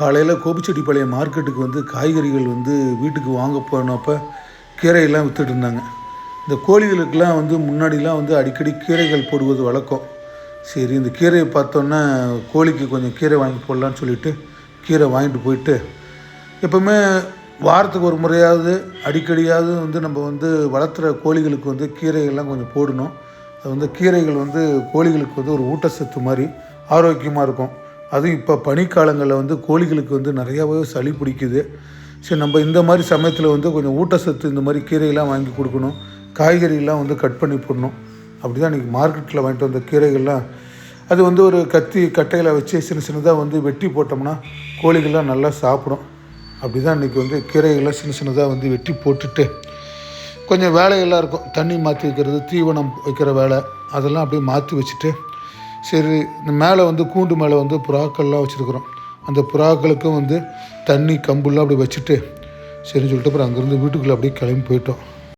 காலையில் கோபிச்செட்டிப்பாளையம் மார்க்கெட்டுக்கு வந்து காய்கறிகள் வந்து வீட்டுக்கு வாங்க போனப்போ கீரையெல்லாம் விற்றுட்டு இருந்தாங்க. இந்த கோழிகளுக்கெல்லாம் வந்து முன்னாடிலாம் வந்து அடிக்கடி கீரைகள் போடுவது வழக்கம். சரி இந்த கீரையை பார்த்தோன்னே கோழிக்கு கொஞ்சம் கீரை வாங்கி போடலான்னு சொல்லிட்டு கீரை வாங்கிட்டு போயிட்டு எப்பவுமே வாரத்துக்கு ஒரு முறையாவது அடிக்கடியாவது வந்து நம்ம வந்து வளர்த்துற கோழிகளுக்கு வந்து கீரைகள்லாம் கொஞ்சம் போடணும். அது வந்து கீரைகள் வந்து கோழிகளுக்கு வந்து ஒரு ஊட்டச்சத்து மாதிரி ஆரோக்கியமாக இருக்கும். அதுவும் இப்போ பனிக்காலங்களில் வந்து கோழிகளுக்கு வந்து நிறையாவே சளி பிடிக்குது. சரி நம்ம இந்த மாதிரி சமயத்தில் வந்து கொஞ்சம் ஊட்டச்சத்து இந்த மாதிரி கீரையெல்லாம் வாங்கி கொடுக்கணும். காய்கறியெல்லாம் வந்து கட் பண்ணி போடணும். அப்படி தான் இன்றைக்கி மார்க்கெட்டில் வாங்கிட்டு வந்த கீரைகள்லாம். அது வந்து ஒரு கத்தி கட்டையில் வச்சு சின்ன சின்னதாக வந்து வெட்டி போட்டோம்னா கோழிகள்லாம் நல்லா சாப்பிடும். அப்படி தான் இன்றைக்கி வந்து கீரைகள்லாம் சின்ன சின்னதாக வந்து வெட்டி போட்டுட்டு கொஞ்சம் வேலையெல்லாம் இருக்கும். தண்ணி மாற்றி வைக்கிறது தீவனம் வைக்கிற வேலை அதெல்லாம் அப்படியே மாற்றி வச்சுட்டு சரி இந்த மேலே வந்து கூண்டு மேலே வந்து புறாக்கள்லாம் வச்சுருக்குறோம். அந்த புறாக்களுக்கும் வந்து தண்ணி கம்புலாம் அப்படி வச்சுட்டு சரின்னு சொல்லிட்டு அப்புறம் அங்கேருந்து வீட்டுக்குள்ளே அப்படியே கிளம்பி போயிட்டோம்.